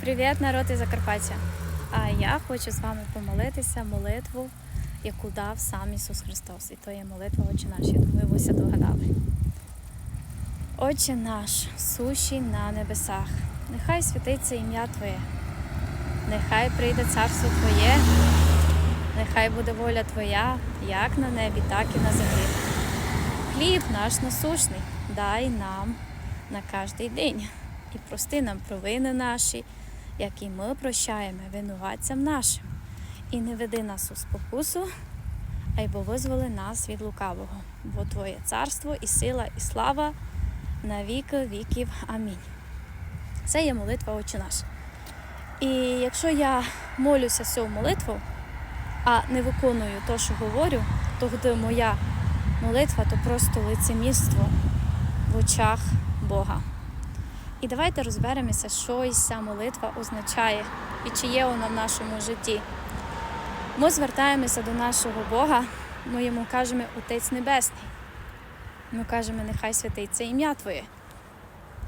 Привіт, народ із Закарпаття! А я хочу з вами помолитися молитву, яку дав сам Ісус Христос. І то є молитва Отче наш. Я думаю, ви догадали. Отче наш, сущий на небесах, нехай святиться ім'я Твоє, нехай прийде царство Твоє, нехай буде воля Твоя, як на небі, так і на землі. Хліб наш насущний, дай нам на кожний день і прости нам провини наші, як і ми прощаємо винуватцям нашим. І не веди нас у спокусу, а й бо визволи нас від лукавого, бо Твоє царство і сила, і слава на віки віків. Амінь. Це є молитва Отче наш. І якщо я молюся цю молитву, а не виконую те, що говорю, то тоді моя молитва то просто лицемірство в очах Бога. І давайте розберемося, що ця молитва означає і чи є вона в нашому житті. Ми звертаємося до нашого Бога, ми йому кажемо Отець Небесний. Ми кажемо, нехай святиться ім'я Твоє,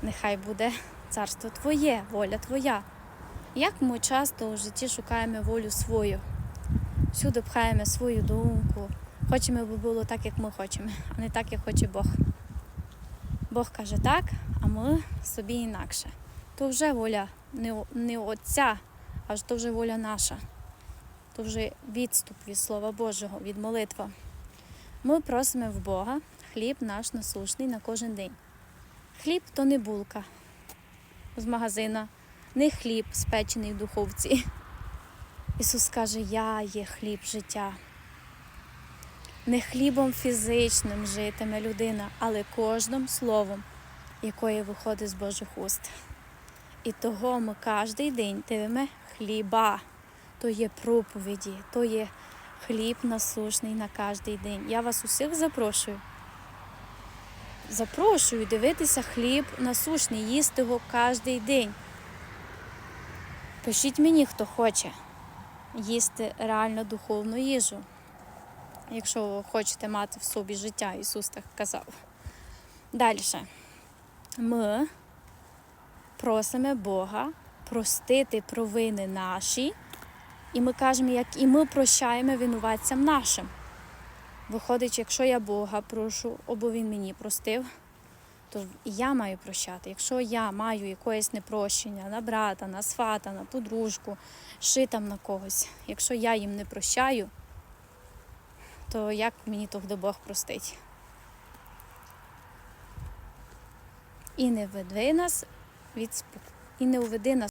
нехай буде царство Твоє, воля Твоя. Як ми часто у житті шукаємо волю свою, всюди пхаємо свою думку, хочемо, аби було так, як ми хочемо, а не так, як хоче Бог. Бог каже так, а ми собі інакше. То вже воля не, Отця, аж то вже воля наша. То вже відступ від Слова Божого, від молитви. Ми просимо в Бога хліб наш насушний на кожен день. Хліб то не булка з магазина, не хліб спечений в духовці. Ісус каже, я є хліб життя. Не хлібом фізичним житиме людина, але кожним словом, якої виходить з Божих уст. І того ми кожен день дивимо хліба, то є проповіді, то є хліб насушний на кожен день. Я вас усіх запрошую. Запрошую дивитися хліб насушний, їсти його кожен день. Пишіть мені, хто хоче їсти реально духовну їжу якщо ви хочете мати в собі життя, Ісус так казав. Далі. Ми просимо Бога простити провини наші, і ми кажемо, як і ми прощаємо винуватцям нашим. Виходить, якщо я Бога прошу, або Він мені простив, то я маю прощати. Якщо я маю якесь непрощення на брата, на свата, на подружку, ще там на когось, якщо я їм не прощаю, то як мені тоді Бог простить? І не веди нас від спокою. і не уведи нас